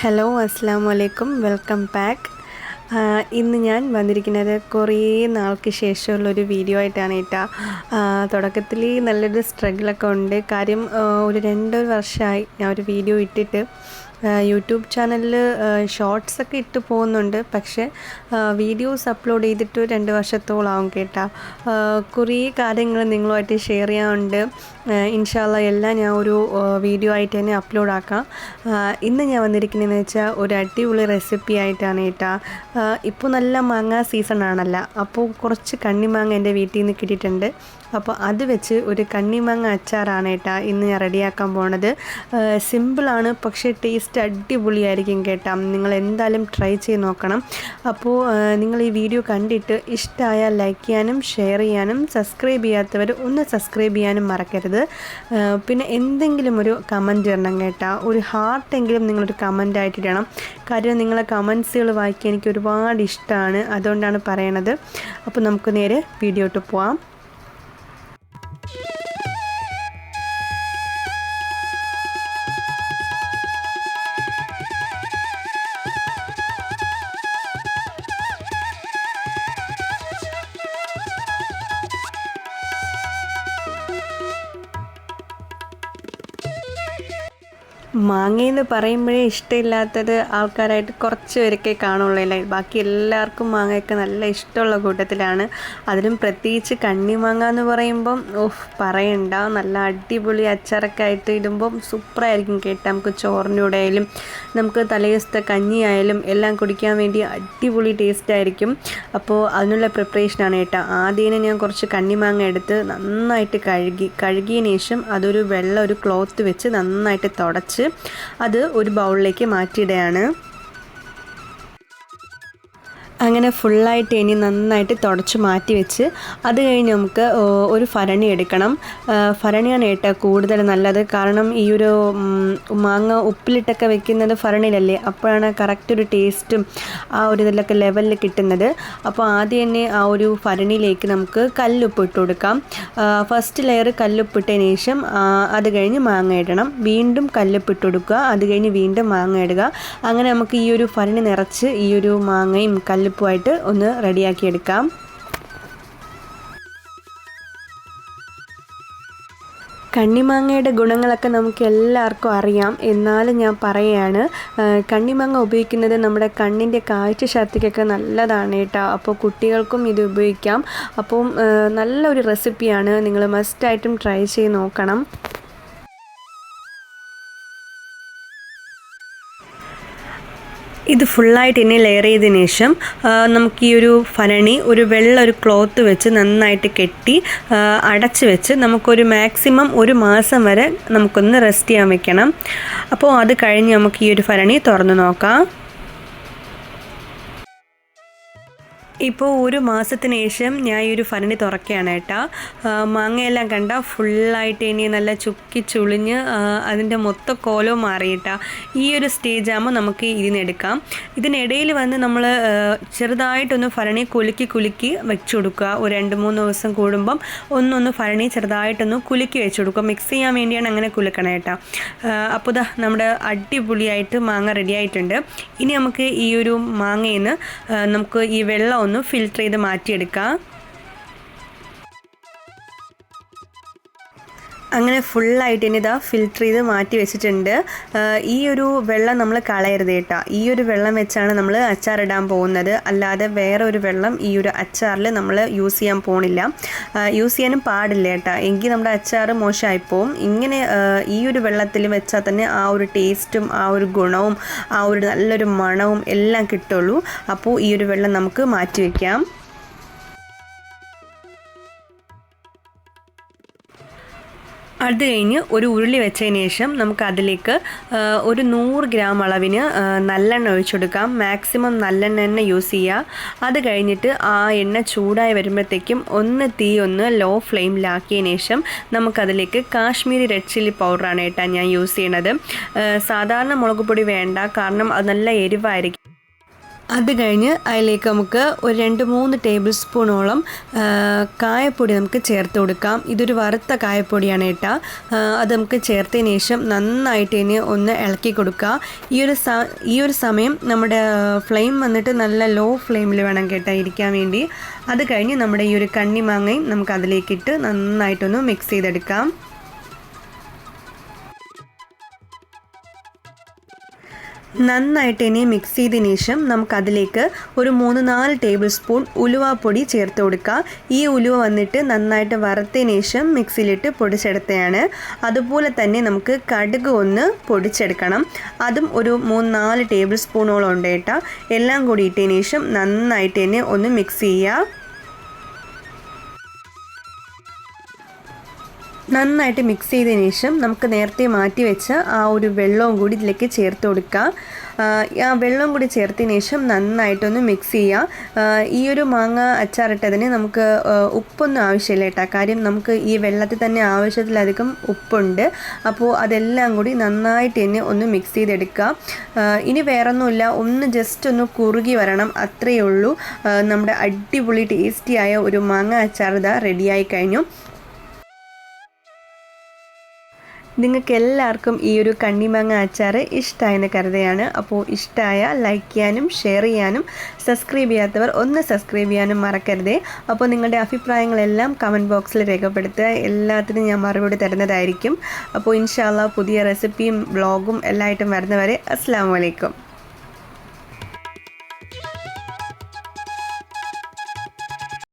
Hello അസ്സാം വലൈക്കും welcome back. ഇന്ന് ഞാൻ വന്നിരിക്കുന്നത് കുറേ നാൾക്ക് ശേഷമുള്ളൊരു വീഡിയോ ആയിട്ടാണ് ഏട്ടാ തുടക്കത്തിൽ നല്ലൊരു സ്ട്രഗിളൊക്കെ ഉണ്ട്. കാര്യം ഒരു രണ്ടൊരു വർഷമായി ഞാൻ ഒരു വീഡിയോ ഇട്ടിട്ട് യൂട്യൂബ് ചാനലിൽ ഷോർട്സ് ഒക്കെ ഇട്ട് പോകുന്നുണ്ട്. പക്ഷേ വീഡിയോസ് അപ്ലോഡ് ചെയ്തിട്ട് രണ്ട് വർഷത്തോളാവും കേട്ടോ. കുറേ കാര്യങ്ങൾ നിങ്ങളുമായിട്ട് ഷെയർ ചെയ്യാനുണ്ട്. ഇൻഷാല്ല എല്ലാം ഞാൻ ഒരു വീഡിയോ ആയിട്ട് തന്നെ അപ്ലോഡ് ആക്കാം. ഇന്ന് ഞാൻ വന്നിരിക്കുന്നതെന്ന് വെച്ചാൽ ഒരു അടിപൊളി റെസിപ്പി ആയിട്ടാണ് കേട്ടാ. ഇപ്പോൾ നല്ല മാങ്ങ സീസൺ ആണല്ലോ. അപ്പോൾ കുറച്ച് കണ്ണിമാങ്ങ എന്റെ വീട്ടിൽ നിന്ന് കിട്ടിയിട്ടുണ്ട്. അപ്പോൾ അത് വെച്ച് ഒരു കണ്ണിമാങ്ങ അച്ചാറാണ് കേട്ടാ ഇന്ന് ഞാൻ റെഡിയാക്കാൻ പോണത്. സിമ്പിളാണ് പക്ഷേ ടേസ്റ്റ് അടിപൊളിയായിരിക്കും കേട്ടോ. നിങ്ങൾ എന്തായാലും ട്രൈ ചെയ്ത് നോക്കണം. അപ്പോൾ നിങ്ങൾ ഈ വീഡിയോ കണ്ടിട്ട് ഇഷ്ടമായാൽ ലൈക്ക് ചെയ്യാനും ഷെയർ ചെയ്യാനും സബ്സ്ക്രൈബ് ചെയ്യാത്തവർ ഒന്ന് സബ്സ്ക്രൈബ് ചെയ്യാനും മറക്കരുത്. പിന്നെ എന്തെങ്കിലും ഒരു കമന്റ് ഇടണം കേട്ടോ. ഒരു ഹാർട്ടെങ്കിലും നിങ്ങളൊരു കമന്റ് ഇടണം. കാര്യം നിങ്ങളെ കമൻസുകൾ വായിക്കാൻ എനിക്ക് ഒരുപാട് ഇഷ്ടമാണ്. അതുകൊണ്ടാണ് പറയണത്. അപ്പോൾ നമുക്ക് നേരെ വീഡിയോട്ട് പോവാം. മാങ്ങയെന്ന് പറയുമ്പോഴേ ഇഷ്ടമില്ലാത്തത് ആൾക്കാരായിട്ട് കുറച്ച് പേരൊക്കെ കാണുള്ളൂ. ബാക്കി എല്ലാവർക്കും മാങ്ങയൊക്കെ നല്ല ഇഷ്ടമുള്ള കൂട്ടത്തിലാണ്. അതിലും പ്രത്യേകിച്ച് കണ്ണിമാങ്ങ എന്ന് പറയുമ്പം ഓഹ് പറയണ്ട. നല്ല അടിപൊളി അച്ചാറൊക്കെ ആയിട്ട് ഇടുമ്പം സൂപ്പറായിരിക്കും കേട്ടോ. നമുക്ക് ചോറിന്റെ കൂടെ ആയാലും നമുക്ക് തലേദിവസത്തെ കഞ്ഞി ആയാലും എല്ലാം കുടിക്കാൻ വേണ്ടി അടിപൊളി ടേസ്റ്റ് ആയിരിക്കും. അപ്പോൾ അതിനുള്ള പ്രിപ്പറേഷനാണ് കേട്ടോ. ആദ്യം ഞാൻ കുറച്ച് കണ്ണിമാങ്ങ എടുത്ത് നന്നായിട്ട് കഴുകി കഴുകിയതിന് ശേഷം അതൊരു വെള്ള ഒരു ക്ലോത്ത് വെച്ച് നന്നായിട്ട് തുടച്ച് അത് ഒരു ബൗളിലേക്ക് മാറ്റിയിടുകയാണ്. അങ്ങനെ ഫുള്ളായിട്ട് ഇനി നന്നായിട്ട് തുടച്ച് മാറ്റി വെച്ച് അത് കഴിഞ്ഞ് നമുക്ക് ഒരു ഫരണി എടുക്കണം. ഫരണിയാണ് ഏറ്റവും കൂടുതൽ നല്ലത്. കാരണം ഈ ഒരു മാങ്ങ ഉപ്പിലിട്ടൊക്കെ വെക്കുന്നത് ഫരണിയിലല്ലേ അപ്പോഴാണ് കറക്റ്റ് ഒരു ടേസ്റ്റും ആ ഒരു ഇതിലൊക്കെ ലെവലിൽ കിട്ടുന്നത്. അപ്പോൾ ആദ്യം തന്നെ ആ ഒരു ഫരണിയിലേക്ക് നമുക്ക് കല്ലുപ്പ് ഇട്ട് കൊടുക്കാം. ഫസ്റ്റ് ലെയർ കല്ലുപ്പ് ഇട്ടതിന് ശേഷം അത് കഴിഞ്ഞ് മാങ്ങ ഇടണം. വീണ്ടും കല്ലുപ്പ് ഇട്ട് കൊടുക്കുക. അത് കഴിഞ്ഞ് വീണ്ടും മാങ്ങ ഇടുക. അങ്ങനെ നമുക്ക് ഈ ഒരു ഫരണി നിറച്ച് ഈ ഒരു മാങ്ങയും കല്ലുപ്പുമായിട്ട് ഒന്ന് റെഡിയാക്കി എടുക്കാം. കണ്ണിമാങ്ങയുടെ ഗുണങ്ങളൊക്കെ നമുക്ക് എല്ലാവർക്കും അറിയാം. എന്നാലും ഞാൻ പറയുകയാണ് കണ്ണിമാങ്ങ ഉപയോഗിക്കുന്നത് നമ്മുടെ കണ്ണിന്റെ കാഴ്ച ശക്തിക്കൊക്കെ നല്ലതാണ് കേട്ടോ. അപ്പോൾ കുട്ടികൾക്കും ഇത് ഉപയോഗിക്കാം. അപ്പം നല്ലൊരു റെസിപ്പിയാണ്. നിങ്ങൾ മസ്റ്റായിട്ടും ട്രൈ ചെയ്ത് നോക്കണം. ഇത് ഫുള്ളായിട്ട് ഇനി ലെയർ ചെയ്തതിന് ശേഷം നമുക്ക് ഈ ഒരു ഫരണി ഒരു വെള്ള ഒരു ക്ലോത്ത് വെച്ച് നന്നായിട്ട് കെട്ടി അടച്ച് വെച്ച് നമുക്കൊരു മാക്സിമം ഒരു മാസം വരെ നമുക്കൊന്ന് റെസ്റ്റ് ചെയ്യാൻ വെക്കണം. അപ്പോൾ അത് കഴിഞ്ഞ് നമുക്ക് ഈ ഒരു ഫരണി തുറന്ന് നോക്കാം. ഇപ്പോൾ ഒരു മാസത്തിന് ശേഷം ഞാൻ ഈ ഒരു ഫരണി തുറക്കുകയാണ് കേട്ടോ. മാങ്ങയെല്ലാം കണ്ട ഫുള്ളായിട്ട് ഇനി നല്ല ചുക്കി ചുളിഞ്ഞ് അതിന്റെ മൊത്ത കോലവും മാറിയിട്ടാ ഈ ഒരു സ്റ്റേജ് ആകുമ്പോൾ നമുക്ക് ഇതിനെടുക്കാം ഇതിനിടയിൽ വന്ന് നമ്മൾ ചെറുതായിട്ടൊന്ന് ഫരണി കുലുക്കി കുലുക്കി വെച്ചു കൊടുക്കുക. ഒരു രണ്ട് മൂന്ന് ദിവസം കൂടുമ്പം ഒന്നൊന്ന് ഫരണി ചെറുതായിട്ടൊന്ന് കുലുക്കി വെച്ച് കൊടുക്കുക. മിക്സ് ചെയ്യാൻ വേണ്ടിയാണ് അങ്ങനെ കുലുക്കണം കേട്ടോ. അപ്പോൾ ഇതാ നമ്മുടെ അടിപൊളിയായിട്ട് മാങ്ങ റെഡിയായിട്ടുണ്ട് ഇനി നമുക്ക് ഈ ഒരു മാങ്ങയിൽ നിന്ന് നമുക്ക് ഈ വെള്ളം ഒന്ന് ഫിൽറ്റർ ചെയ്ത് മാറ്റിയെടുക്കാം. അങ്ങനെ ഫുള്ളായിട്ട് ഇനി ഇതാ ഫിൽറ്റർ ചെയ്ത് മാറ്റി വെച്ചിട്ടുണ്ട്. ഈ ഒരു വെള്ളം നമ്മൾ കളയരുത് കേട്ടോ. ഈ ഒരു വെള്ളം വെച്ചാണ് നമ്മൾ അച്ചാറിടാൻ പോകുന്നത്. അല്ലാതെ വേറെ ഒരു വെള്ളം ഈ ഒരു അച്ചാറിൽ നമ്മൾ യൂസ് ചെയ്യാൻ പോണില്ല. യൂസ് ചെയ്യാനും പാടില്ല കേട്ടോ. എങ്കിൽ നമ്മുടെ അച്ചാർ മോശമായി പോവും ഇങ്ങനെ ഈ ഒരു വെള്ളത്തിൽ വെച്ചാൽ തന്നെ ആ ഒരു ടേസ്റ്റും ആ ഒരു ഗുണവും ആ ഒരു നല്ലൊരു മണവും എല്ലാം കിട്ടുള്ളൂ. അപ്പോൾ ഈ ഒരു വെള്ളം നമുക്ക് മാറ്റി വയ്ക്കാം അത് കഴിഞ്ഞ് ഒരു ഉരുളി വെച്ചതിന് ശേഷം നമുക്ക് അതിലേക്ക് ഒരു നൂറ് ഗ്രാം അളവിന് നല്ലെണ്ണ ഒഴിച്ചെടുക്കാം. മാക്സിമം നല്ലെണ്ണ തന്നെ യൂസ് ചെയ്യുക അത് കഴിഞ്ഞിട്ട് ആ എണ്ണ ചൂടായി വരുമ്പോഴത്തേക്കും ഒന്ന് തീ ഒന്ന് ലോ ഫ്ലെയിമിലാക്കിയതിന് ശേഷം നമുക്കതിലേക്ക് കാശ്മീരി റെഡ് ചില്ലി പൗഡറാണ് കേട്ടോ ഞാൻ യൂസ് ചെയ്യണത്. സാധാരണ മുളക് പൊടി വേണ്ട കാരണം അത് നല്ല എരിവായിരിക്കും. അത് കഴിഞ്ഞ് അതിലേക്ക് നമുക്ക് ഒരു രണ്ട് മൂന്ന് ടേബിൾ സ്പൂണോളം കായപ്പൊടി നമുക്ക് ചേർത്ത് കൊടുക്കാം. ഇതൊരു വറുത്ത കായപ്പൊടിയാണ് കേട്ടോ. അത് നമുക്ക് ചേർത്തതിന് ശേഷം നന്നായിട്ട് ഇനി ഒന്ന് ഇളക്കി കൊടുക്കുക ഈ ഒരു സ ഈ ഒരു സമയം നമ്മുടെ ഫ്ലെയിം വന്നിട്ട് നല്ല ലോ ഫ്ലെയിമിൽ വേണം കേട്ടോ ഇരിക്കാൻ വേണ്ടി. അത് കഴിഞ്ഞ് നമ്മുടെ ഈ ഒരു കണ്ണിമാങ്ങയും നമുക്ക് അതിലേക്കിട്ട് നന്നായിട്ടൊന്ന് മിക്സ് ചെയ്തെടുക്കാം. നന്നായിട്ട് ഇനി മിക്സ് ചെയ്തതിന് ശേഷം നമുക്കതിലേക്ക് ഒരു മൂന്ന് നാല് ടേബിൾ സ്പൂൺ ഉലുവാപ്പൊടി ചേർത്ത് കൊടുക്കുക ഈ ഉലുവ വന്നിട്ട് നന്നായിട്ട് വറുത്തതിന് ശേഷം മിക്സിയിലിട്ട് പൊടിച്ചെടുത്തതാണ്. അതുപോലെ തന്നെ നമുക്ക് കടുക് ഒന്ന് പൊടിച്ചെടുക്കണം. അതും ഒരു മൂന്ന് നാല് ടേബിൾ സ്പൂണോളം ഉണ്ട് കേട്ടോ. എല്ലാം കൂടി ഇട്ടതിന് ശേഷം നന്നായിട്ട് തന്നെ ഒന്ന് മിക്സ് ചെയ്യുക. നന്നായിട്ട് മിക്സ് ചെയ്തതിന് ശേഷം നമുക്ക് നേരത്തെ മാറ്റി വെച്ച ആ ഒരു വെള്ളവും കൂടി ഇതിലേക്ക് ചേർത്ത് കൊടുക്കുക ആ, വെള്ളം കൂടി ചേർത്തതിന് ശേഷം നന്നായിട്ടൊന്ന് മിക്സ് ചെയ്യുക ഈ ഒരു മാങ്ങ അച്ചാറിട്ടതിന് നമുക്ക് ഉപ്പൊന്നും ആവശ്യമില്ല കേട്ടോ. കാര്യം നമുക്ക് ഈ വെള്ളത്തിൽ തന്നെ ആവശ്യത്തിലധികം ഉപ്പുണ്ട്. അപ്പോൾ അതെല്ലാം കൂടി നന്നായിട്ട് തന്നെ ഒന്ന് മിക്സ് ചെയ്തെടുക്കുക ഇനി വേറൊന്നുമില്ല. ഒന്ന് ജസ്റ്റ് ഒന്ന് കുറുകി വരണം. അത്രയേ ഉള്ളൂ. നമ്മുടെ അടിപൊളി ടേസ്റ്റിയായ ഒരു മാങ്ങ അച്ചാർ ഇതാ റെഡിയായി കഴിഞ്ഞു. നിങ്ങൾക്ക് എല്ലാവർക്കും ഈ ഒരു കണ്ണിമാങ്ങ അച്ചാർ ഇഷ്ടമായെന്ന് കരുതയാണ് അപ്പോൾ ഇഷ്ടമായ ലൈക്ക് ചെയ്യാനും ഷെയർ ചെയ്യാനും സബ്സ്ക്രൈബ് ചെയ്യാത്തവർ ഒന്ന് സബ്സ്ക്രൈബ് ചെയ്യാനും മറക്കരുതേ. അപ്പോൾ നിങ്ങളുടെ അഭിപ്രായങ്ങളെല്ലാം കമന്റ് ബോക്സിൽ രേഖപ്പെടുത്തുക. എല്ലാത്തിനും ഞാൻ മറുപടി തരുന്നതായിരിക്കും. അപ്പോൾ ഇൻഷാല്ല പുതിയ റെസിപ്പിയും ബ്ലോഗും എല്ലായിട്ടും വരുന്നവരെ അസ്സാം വലൈക്കും